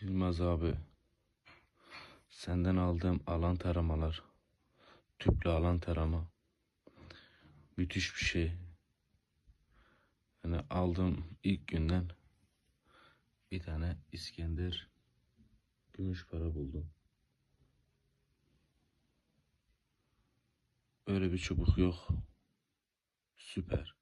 Yılmaz abi. Senden aldığım alan taramalar. Tüplü alan tarama. Müthiş bir şey. Yani aldığım ilk günden bir tane İskender gümüş para buldum. Öyle bir çubuk yok. Süper.